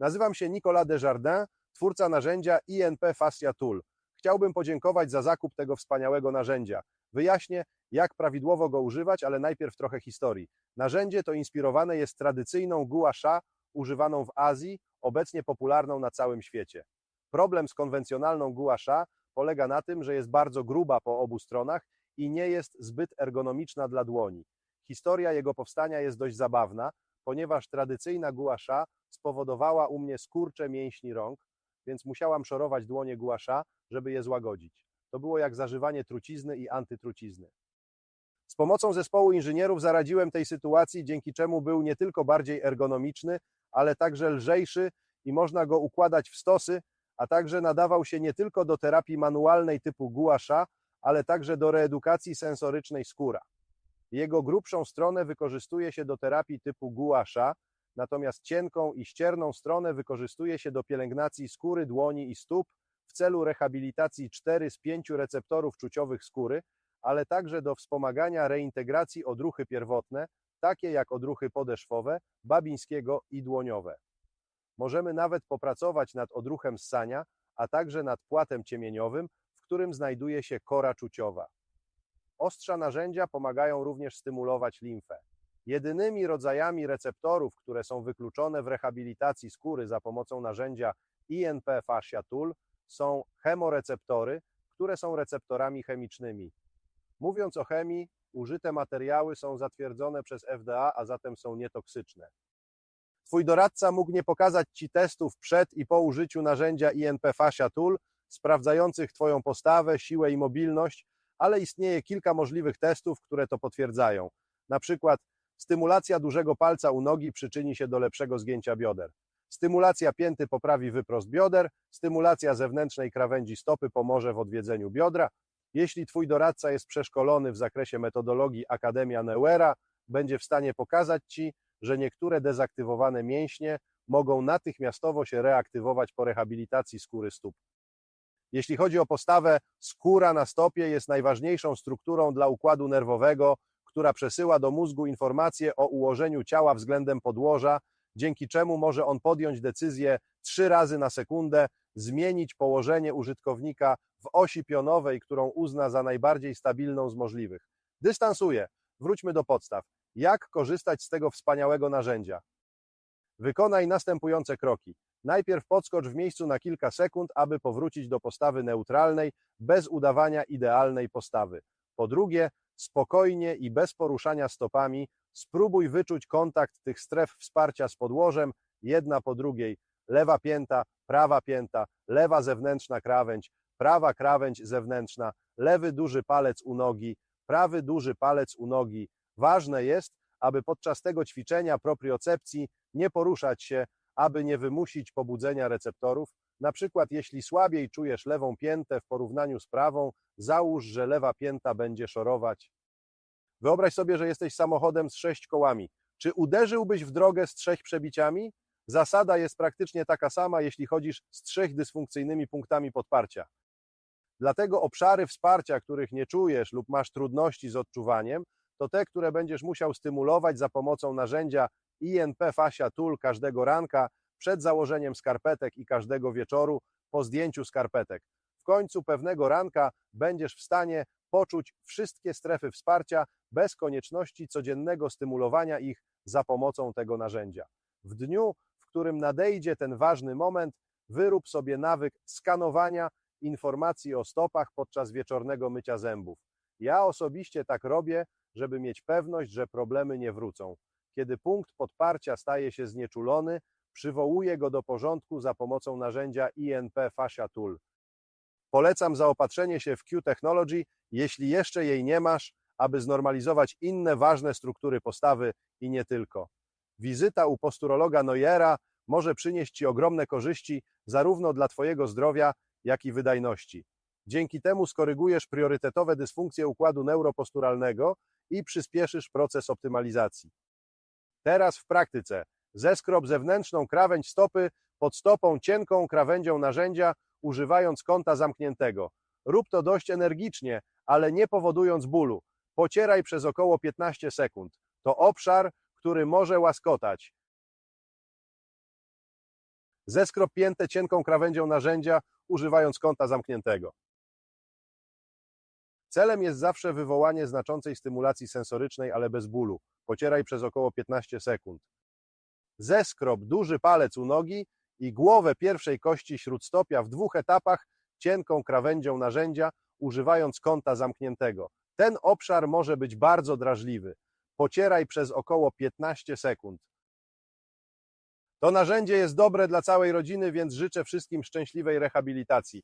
Nazywam się Nicolas Desjardins, twórca narzędzia INP Fascia Tool. Chciałbym podziękować za zakup tego wspaniałego narzędzia. Wyjaśnię, jak prawidłowo go używać, ale najpierw trochę historii. Narzędzie to inspirowane jest tradycyjną gua sha używaną w Azji, obecnie popularną na całym świecie. Problem z konwencjonalną gua sha polega na tym, że jest bardzo gruba po obu stronach i nie jest zbyt ergonomiczna dla dłoni. Historia jego powstania jest dość zabawna, ponieważ tradycyjna gua sha spowodowała u mnie skurcze mięśni rąk, więc musiałam szorować dłonie gua sha, żeby je złagodzić. To było jak zażywanie trucizny i antytrucizny. Z pomocą zespołu inżynierów zaradziłem tej sytuacji, dzięki czemu był nie tylko bardziej ergonomiczny, ale także lżejszy i można go układać w stosy, a także nadawał się nie tylko do terapii manualnej typu gua sha, ale także do reedukacji sensorycznej skóra. Jego grubszą stronę wykorzystuje się do terapii typu gua sha, natomiast cienką i ścierną stronę wykorzystuje się do pielęgnacji skóry dłoni i stóp w celu rehabilitacji 4 z 5 receptorów czuciowych skóry, ale także do wspomagania reintegracji odruchy pierwotne, takie jak odruchy podeszwowe, babińskiego i dłoniowe. Możemy nawet popracować nad odruchem ssania, a także nad płatem ciemieniowym, w którym znajduje się kora czuciowa. Ostrza narzędzia pomagają również stymulować limfę. Jedynymi rodzajami receptorów, które są wykluczone w rehabilitacji skóry za pomocą narzędzia INP Fascia Tool są chemoreceptory, które są receptorami chemicznymi. Mówiąc o chemii, użyte materiały są zatwierdzone przez FDA, a zatem są nietoksyczne. Twój doradca mógł nie pokazać Ci testów przed i po użyciu narzędzia INP Fascia Tool, sprawdzających Twoją postawę, siłę i mobilność, ale istnieje kilka możliwych testów, które to potwierdzają. Na przykład stymulacja dużego palca u nogi przyczyni się do lepszego zgięcia bioder. Stymulacja pięty poprawi wyprost bioder, stymulacja zewnętrznej krawędzi stopy pomoże w odwiedzeniu biodra. Jeśli Twój doradca jest przeszkolony w zakresie metodologii Akademia Neuera, będzie w stanie pokazać Ci, że niektóre dezaktywowane mięśnie mogą natychmiastowo się reaktywować po rehabilitacji skóry stóp. Jeśli chodzi o postawę, skóra na stopie jest najważniejszą strukturą dla układu nerwowego, która przesyła do mózgu informacje o ułożeniu ciała względem podłoża, dzięki czemu może on podjąć decyzję trzy razy na sekundę, zmienić położenie użytkownika w osi pionowej, którą uzna za najbardziej stabilną z możliwych. Dystansuje. Wróćmy do podstaw. Jak korzystać z tego wspaniałego narzędzia? Wykonaj następujące kroki. Najpierw podskocz w miejscu na kilka sekund, aby powrócić do postawy neutralnej, bez udawania idealnej postawy. Po drugie, spokojnie i bez poruszania stopami spróbuj wyczuć kontakt tych stref wsparcia z podłożem, jedna po drugiej. Lewa pięta, prawa pięta, lewa zewnętrzna krawędź, prawa krawędź zewnętrzna, lewy duży palec u nogi, prawy duży palec u nogi. Ważne jest, aby podczas tego ćwiczenia propriocepcji nie poruszać się, aby nie wymusić pobudzenia receptorów. Na przykład, jeśli słabiej czujesz lewą piętę w porównaniu z prawą, załóż, że lewa pięta będzie szorować. Wyobraź sobie, że jesteś samochodem z sześć kołami. Czy uderzyłbyś w drogę z trzech przebiciami? Zasada jest praktycznie taka sama, jeśli chodzisz z trzech dysfunkcyjnymi punktami podparcia. Dlatego obszary wsparcia, których nie czujesz lub masz trudności z odczuwaniem, to te, które będziesz musiał stymulować za pomocą narzędzia INP Fascia Tool każdego ranka, przed założeniem skarpetek i każdego wieczoru po zdjęciu skarpetek. W końcu pewnego ranka będziesz w stanie poczuć wszystkie strefy wsparcia bez konieczności codziennego stymulowania ich za pomocą tego narzędzia. W dniu, w którym nadejdzie ten ważny moment, wyrób sobie nawyk skanowania informacji o stopach podczas wieczornego mycia zębów. Ja osobiście tak robię, żeby mieć pewność, że problemy nie wrócą. Kiedy punkt podparcia staje się znieczulony, przywołuję go do porządku za pomocą narzędzia INP Fascia Tool. Polecam zaopatrzenie się w Q-Technology, jeśli jeszcze jej nie masz, aby znormalizować inne ważne struktury postawy i nie tylko. Wizyta u posturologa Neuera może przynieść Ci ogromne korzyści zarówno dla Twojego zdrowia, jak i wydajności. Dzięki temu skorygujesz priorytetowe dysfunkcje układu neuroposturalnego i przyspieszysz proces optymalizacji. Teraz w praktyce zeskrop zewnętrzną krawędź stopy pod stopą cienką krawędzią narzędzia, używając kąta zamkniętego. Rób to dość energicznie, ale nie powodując bólu. Pocieraj przez około 15 sekund. To obszar, który może łaskotać. Zeskrop piętę cienką krawędzią narzędzia, używając kąta zamkniętego. Celem jest zawsze wywołanie znaczącej stymulacji sensorycznej, ale bez bólu. Pocieraj przez około 15 sekund. Zeskrop duży palec u nogi i głowę pierwszej kości śródstopia w dwóch etapach cienką krawędzią narzędzia, używając kąta zamkniętego. Ten obszar może być bardzo drażliwy. Pocieraj przez około 15 sekund. To narzędzie jest dobre dla całej rodziny, więc życzę wszystkim szczęśliwej rehabilitacji.